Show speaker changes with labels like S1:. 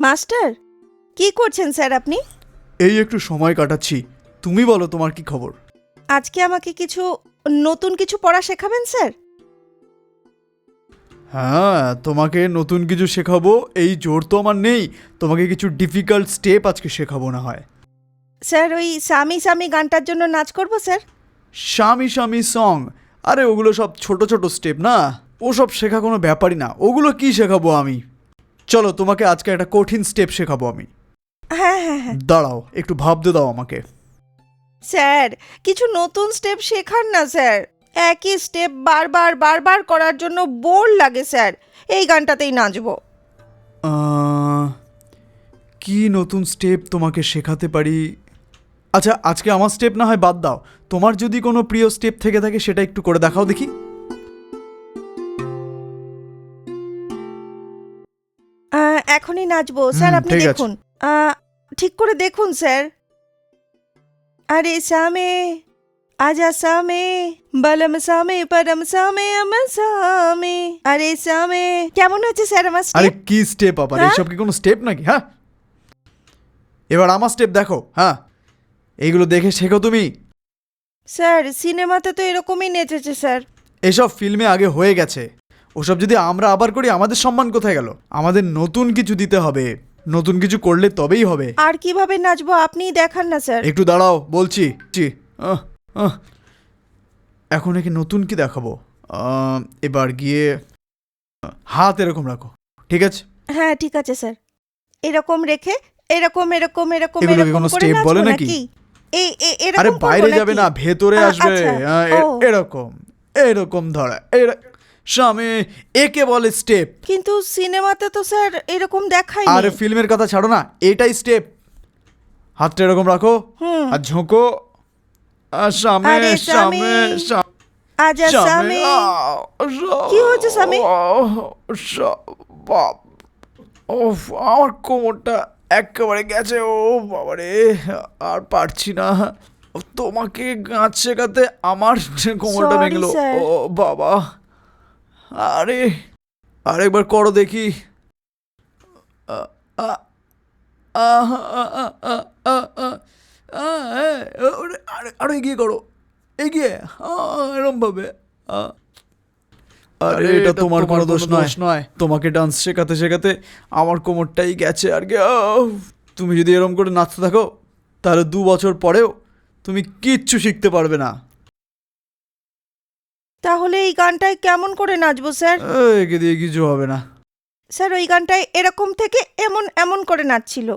S1: Master কি করছেন sir আপনি?
S2: এই একটু সময় কাটাচ্ছি। তুমি বলো তোমার কি খবর?
S1: আজকে আমাকে কিছু নতুন কিছু পড়া শেখাবেন স্যার?
S2: হ্যাঁ তোমাকে নতুন কিছু শেখাবো এই জোর তো আমার নেই। তোমাকে কিছু ডিফিকাল্ট স্টেপ আজকে শেখাবো না হয়।
S1: স্যার ওই স্বামী স্বামী গানটার জন্য নাচ করব স্যার?
S2: স্বামী স্বামী সং আরে ওগুলো সব ছোট ছোট স্টেপ না? ওসব শেখা কোনো ব্যাপারই না। ওগুলো কি শেখাবো আমি? চলো তোমাকে আজকে একটা কঠিন স্টেপ শেখাবো আমি।
S1: হ্যাঁ হ্যাঁ হ্যাঁ।
S2: দাঁড়াও একটু ভাবতে দাও আমাকে।
S1: স্যার কিছু নতুন স্টেপ শেখান না স্যার। একই স্টেপ বারবার বারবার করার জন্য বোর লাগে স্যার। এই গানটাতেই নাচবো।
S2: আহ, কি নতুন স্টেপ তোমাকে শেখাতে পারি? আচ্ছা আজকে আমার স্টেপ না হয় বাদ দাও। তোমার যদি কোনো প্রিয় স্টেপ থেকে থাকে সেটা একটু করে দেখাও দেখি।
S1: এখনই নাচবো। স্যার আপনি
S2: ঠিক আছে।
S1: দেখুন। আহ, ঠিক করে দেখুন স্যার। আরে সামে আজা সামে বলম সামে পরম সামে আম সামে। আরে সামে কেমন হচ্ছে স্যার আমার
S2: আরে
S1: স্টেপ
S2: কি স্টেপ আবার?
S1: হ্যাঁ?
S2: এইসব কি কোনো স্টেপ নাকি হ্যাঁ? এবার আমার স্টেপ দেখো হ্যাঁ? এইগুলো দেখে শেখো তুমি।
S1: স্যার সিনেমাতে তো এরকমই নেচেছে স্যার।
S2: এসব ফিল্মে আগে হয়ে গেছে। ওসব যদি আমরা আবার করি আমাদের সম্মান কোথায় গেল? আমাদের নতুন কিছু দিতে হবে। নতুন কিছু করলে তবেই হবে।
S1: আর কীভাবে নাচবো আপনিই দেখান না স্যার।
S2: একটু দাঁড়াও বলছি। জি, আহ, আহ। এখন একে নতুন কি দেখাবো? আহ, এবার গিয়ে আহ, হাত এরকম রাখো ঠিক আছে?
S1: হ্যাঁ ঠিক আছে স্যার। এরকম রেখে এরকম এরকম এরকম
S2: এগুলোকে
S1: এরকম
S2: কোনো
S1: করে
S2: step
S1: নাচবো
S2: বলে নাকি?
S1: এই এই
S2: আরে
S1: এরকম করব
S2: বাইরে যাবে
S1: নাকি?
S2: না ভেতরে
S1: আ-
S2: আসবে।
S1: আচ্ছা,
S2: আহ, এ-
S1: ও।
S2: এরকম এরকম ধরা এর- স্বামী একে বলে স্টেপ।
S1: কিন্তু সিনেমাতে তো স্যার এরকম দেখাই
S2: আর ফিল্মের কথা ছাড়ো না এটাই স্টেপ। হাতটা এরকম রাখো আর ঝোঁকো। আর সামনে সামনে
S1: আজা
S2: সামনে
S1: কি হয়েছে স্বামী?
S2: বাপ ওফ আমার কোমরটা একেবারে গেছে ও বাবারে আর পারছি না। তোমাকে গাছ শেখাতে আমার কোমরটা ভেঙলো ও বাবা। আরে আরেকবার করো দেখি আরে আরও এগিয়ে করো এগিয়ে এরম ভাবে আরে এটা তোমার কোনো দোষ নয় নয় তোমাকে ডান্স শেখাতে শেখাতে আমার কোমরটাই গেছে আর কি! তুমি যদি এরম করে নাচতে থাকো তাহলে দু বছর পরেও তুমি কিচ্ছু শিখতে পারবে না
S1: তাহলে এই গানটায় কেমন করে নাচব স্যার?
S2: একে দিয়ে কিছু হবে না।
S1: স্যার ওই গানটায় এরকম থেকে এমন এমন করে নাচছিল।